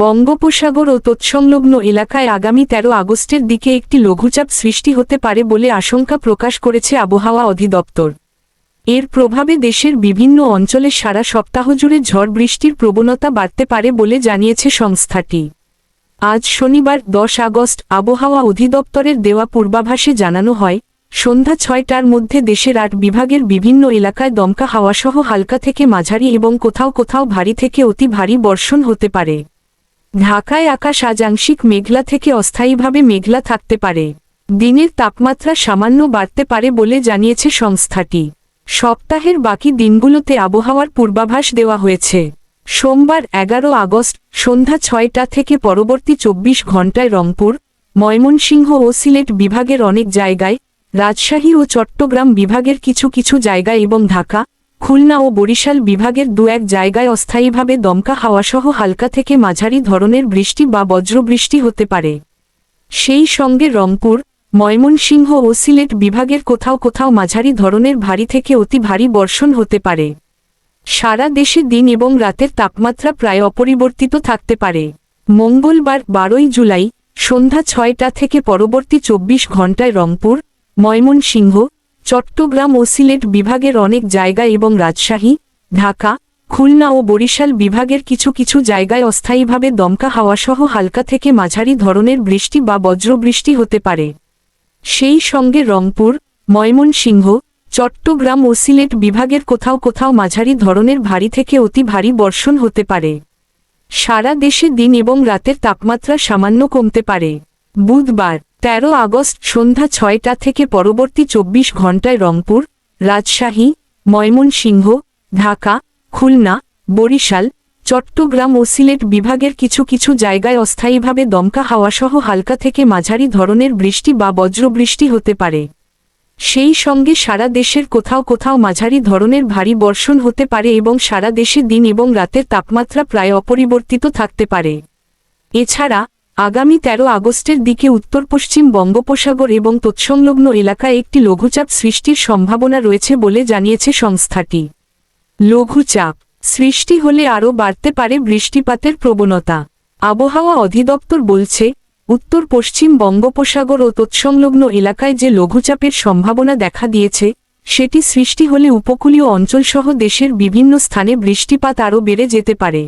বঙ্গোপসাগর ও তৎসংলগ্ন এলাকায় আগামী ১৩ আগস্টের দিকে একটি লঘুচাপ সৃষ্টি হতে পারে বলে আশঙ্কা প্রকাশ করেছে আবহাওয়া অধিদপ্তর। এর প্রভাবে দেশের বিভিন্ন অঞ্চলে সারা সপ্তাহ জুড়ে ঝড় বৃষ্টির প্রবণতা বাড়তে পারে বলে জানিয়েছে সংস্থাটি। আজ শনিবার দশ আগস্ট আবহাওয়া অধিদপ্তরের দেওয়া পূর্বাভাসে জানানো হয়, সন্ধ্যা ছয়টার মধ্যে দেশের আট বিভাগের বিভিন্ন এলাকায় দমকা হাওয়াসহ হালকা থেকে মাঝারি এবং কোথাও কোথাও ভারী থেকে অতি ভারী বর্ষণ হতে পারে। ঢাকায় আকাশ আজ আংশিক মেঘলা থেকে অস্থায়ীভাবে মেঘলা থাকতে পারে। দিনের তাপমাত্রা সামান্য বাড়তে পারে বলে জানিয়েছে সংস্থাটি। সপ্তাহের বাকি দিনগুলোতে আবহাওয়ার পূর্বাভাস দেওয়া হয়েছে। সোমবার এগারো আগস্ট, সন্ধ্যা ছয়টা থেকে পরবর্তী চব্বিশ ঘণ্টায় রংপুর, ময়মনসিংহ ও সিলেট বিভাগের অনেক জায়গায়, রাজশাহী ও চট্টগ্রাম বিভাগের কিছু কিছু জায়গায় এবং ঢাকা খুলনা ও বরিশাল বিভাগের দু এক জায়গায় অস্থায়ীভাবে দমকা হাওয়াসহ হালকা থেকে মাঝারি ধরনের বৃষ্টি বা বজ্রবৃষ্টি হতে পারে। সেই সঙ্গে রংপুর, ময়মনসিংহ ও সিলেট বিভাগের কোথাও কোথাও মাঝারি ধরনের ভারী থেকে অতি ভারী বর্ষণ হতে পারে। সারা দেশে দিন এবং রাতের তাপমাত্রা প্রায় অপরিবর্তিত থাকতে পারে। মঙ্গলবার বারোই জুলাই, সন্ধ্যা ছয়টা থেকে পরবর্তী চব্বিশ ঘণ্টায় রংপুর, ময়মনসিংহ চট্টগ্রাম ও সিলেট বিভাগের অনেক জায়গায় এবং রাজশাহী, ঢাকা, খুলনা ও বরিশাল বিভাগের কিছু কিছু জায়গায় অস্থায়ীভাবে দমকা হাওয়াসহ হালকা থেকে মাঝারি ধরনের বৃষ্টি বা বজ্রবৃষ্টি হতে পারে। সেই সঙ্গে রংপুর, ময়মনসিংহ, চট্টগ্রাম ও সিলেট বিভাগের কোথাও কোথাও মাঝারি ধরনের ভারী থেকে অতি ভারী বর্ষণ হতে পারে। সারা দেশে দিন এবং রাতের তাপমাত্রা সামান্য কমতে পারে। বুধবার ১৩ আগস্ট সন্ধ্যা ছয়টা থেকে পরবর্তী চব্বিশ ঘণ্টায় রংপুর, রাজশাহী, ময়মনসিংহ, ঢাকা, খুলনা, বরিশাল, চট্টগ্রাম ও সিলেট বিভাগের কিছু কিছু জায়গায় অস্থায়ীভাবে দমকা হাওয়াসহ হালকা থেকে মাঝারি ধরনের বৃষ্টি বা বজ্রবৃষ্টি হতে পারে। সেই সঙ্গে সারা দেশের কোথাও কোথাও মাঝারি ধরনের ভারী বর্ষণ হতে পারে এবং সারা দেশে দিন এবং রাতের তাপমাত্রা প্রায় অপরিবর্তিত থাকতে পারে। এছাড়া আগামী ১৩ আগস্টের দিকে উত্তর পশ্চিম বঙ্গোপসাগর এবং তৎসংলগ্ন এলাকায় একটি লঘুচাপ সৃষ্টির সম্ভাবনা রয়েছে বলে জানিয়েছে সংস্থাটি। লঘুচাপ সৃষ্টি হলে আরও বাড়তে পারে বৃষ্টিপাতের প্রবণতা। আবহাওয়া অধিদপ্তর বলছে, উত্তর পশ্চিম বঙ্গোপসাগর ও তৎসংলগ্ন এলাকায় যে লঘুচাপের সম্ভাবনা দেখা দিয়েছে, সেটি সৃষ্টি হলে উপকূলীয় অঞ্চলসহ দেশের বিভিন্ন স্থানে বৃষ্টিপাত আরও বেড়ে যেতে পারে।